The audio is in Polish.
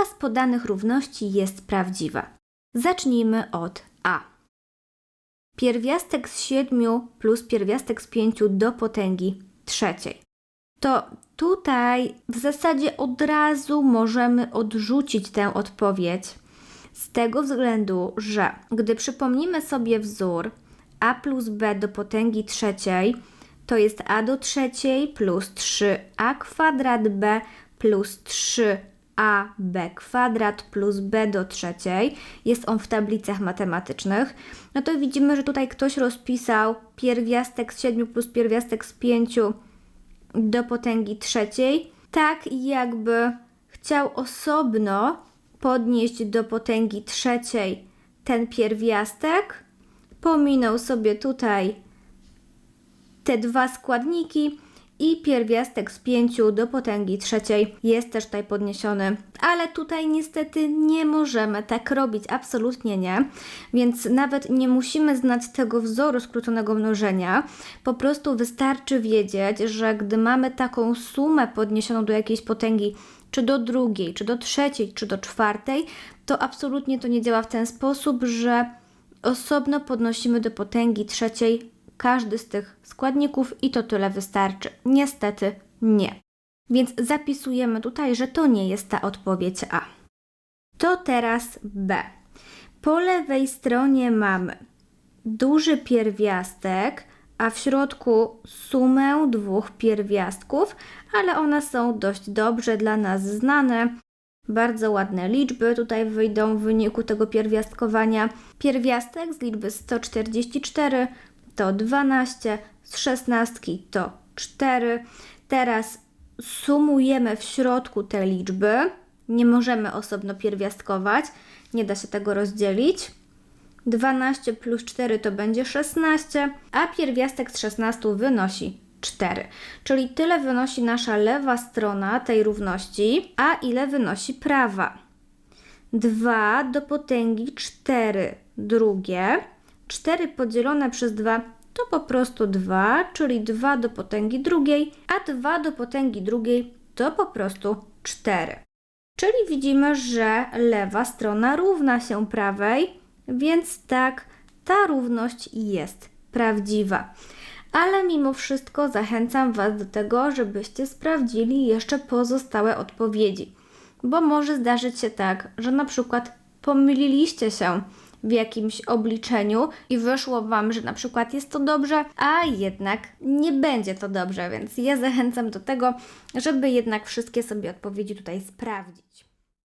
która z podanych równości jest prawdziwa. Zacznijmy od A. Pierwiastek z 7 plus pierwiastek z 5 do potęgi trzeciej. To tutaj w zasadzie od razu możemy odrzucić tę odpowiedź. Z tego względu, że gdy przypomnimy sobie wzór a plus b do potęgi trzeciej, to jest a do trzeciej plus 3a kwadrat b plus 3ab kwadrat plus b do trzeciej. Jest on w tablicach matematycznych. No to widzimy, że tutaj ktoś rozpisał pierwiastek z 7 plus pierwiastek z 5 do potęgi trzeciej, tak jakby chciał osobno podnieść do potęgi trzeciej ten pierwiastek, pominął sobie tutaj te dwa składniki i pierwiastek z 5 do potęgi trzeciej jest też tutaj podniesiony, ale tutaj niestety nie możemy tak robić, absolutnie nie, więc nawet nie musimy znać tego wzoru skróconego mnożenia, po prostu wystarczy wiedzieć, że gdy mamy taką sumę podniesioną do jakiejś potęgi, czy do drugiej, czy do trzeciej, czy do czwartej, to absolutnie to nie działa w ten sposób, że osobno podnosimy do potęgi trzeciej każdy z tych składników i to tyle wystarczy. Niestety nie. Więc zapisujemy tutaj, że to nie jest ta odpowiedź A. To teraz B. Po lewej stronie mamy duży pierwiastek, a w środku sumę dwóch pierwiastków, ale one są dość dobrze dla nas znane. Bardzo ładne liczby tutaj wyjdą w wyniku tego pierwiastkowania. Pierwiastek z liczby 144 to 12, z 16 to 4. Teraz sumujemy w środku te liczby. Nie możemy osobno pierwiastkować, nie da się tego rozdzielić. 12 plus 4 to będzie 16, a pierwiastek z 16 wynosi 4. Czyli tyle wynosi nasza lewa strona tej równości, a ile wynosi prawa. 2 do potęgi 4 drugie. 4 podzielone przez 2 to po prostu 2, czyli 2 do potęgi drugiej, a 2 do potęgi drugiej to po prostu 4. Czyli widzimy, że lewa strona równa się prawej, więc tak, ta równość jest prawdziwa. Ale mimo wszystko zachęcam Was do tego, żebyście sprawdzili jeszcze pozostałe odpowiedzi, bo może zdarzyć się tak, że na przykład pomyliliście się w jakimś obliczeniu i wyszło Wam, że na przykład jest to dobrze, a jednak nie będzie to dobrze, więc ja zachęcam do tego, żeby jednak wszystkie sobie odpowiedzi tutaj sprawdzić.